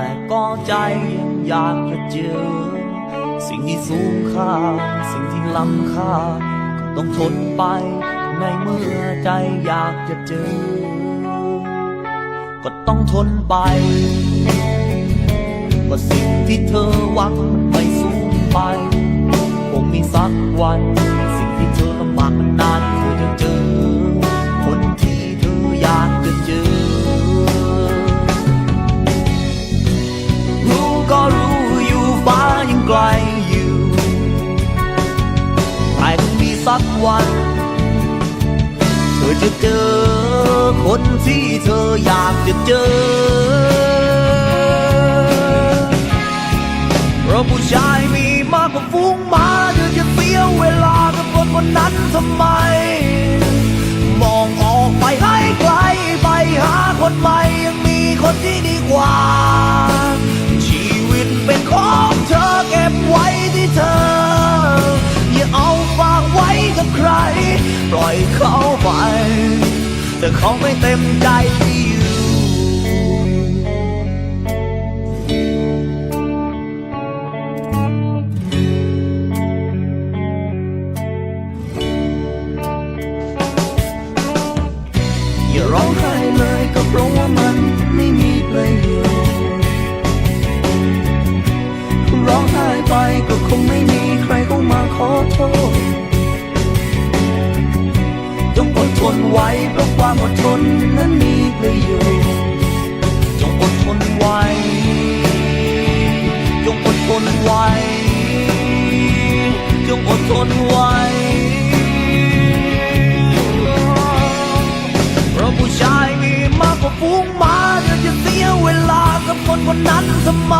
แต่ก็ใจยังอยากจะเจอ สิ่งที่สูงค่า สิ่งที่ล้ำค่า ก็ต้องทนไปในเมื่อใจอยากจะเจอ ก็ต้องทนไปว่าสิ่งที่เธอหวังมันไม่สูงไปคงมีสักวัน สิ่งที่เธอ กลอยู่แต่คงมีสักวัน เธอจะเจอคนที่เธออยากจะเจอ เพราะผู้ชายมีมากกว่าฟุ้งมาเธอจะเสียเวลากับคนคนนั้นทำไม มองออกไปให้ไกลไปหาคนใหม่ยังมีคนที่ดีกว่า ใคร ปล่อยเขาไป แต่เขาไม่เต็มใจที่อยู่ อย่าร้องไห้ ไว้เพราะความอดทนนั้นมีประโยชน์จงอดทนไว้จงอดทนไว้จงอดทนไว้เพราะผู้ชายมีมากกว่าฟุ้งหมาเดี๋ยวจะเสียเวลากับคนคนนั้นทำไม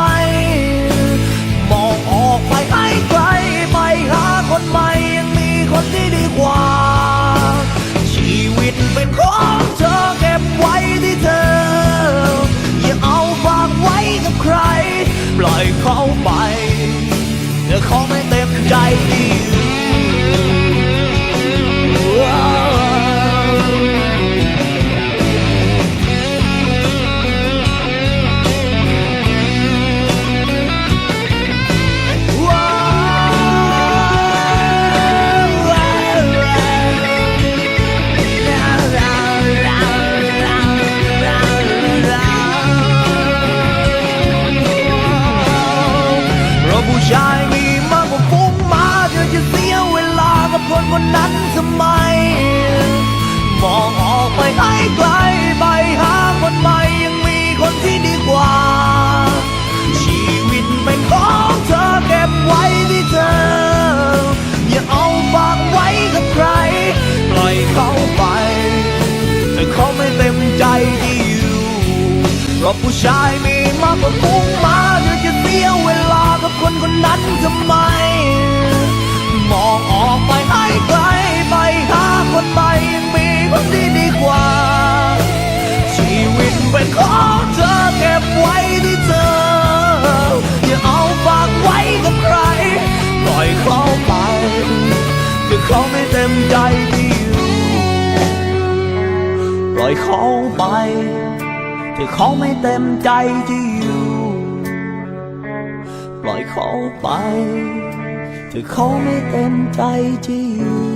ล่อยเขาไปเธอเขาไม่เต็มใจที่ มีมากกว่าฟุ้งมาเธอจะเสียเวลากับคนคนนั้นทำไม มองออกไปให้ไกลไปหาคนใหม่ยังมีคนที่ดีกว่า ชีวิตเป็นของเธอเก็บไว้ที่เธอ อย่าเอาฝากไว้กับใคร ปล่อยเขาไปแต่เขาไม่เต็มใจที่อยู่เพราะผู้ชายมีมากกว่าฟุ้งมา ทำไม มองออกไปให้ไกลไปหาคนใหม่มีคนที่ดีกว่า ชีวิตเป็นของเธอเก็บไว้ที่เธอ อย่าเอาฝากไว้กับใคร ปล่อยเขาไปแต่เขาไม่เต็มใจที่อยู่ปล่อยเขาไปแต่เขาไม่เต็มใจที่อยู่ ปล่อยเขาไปแต่เขาไม่เต็มใจที่อยู่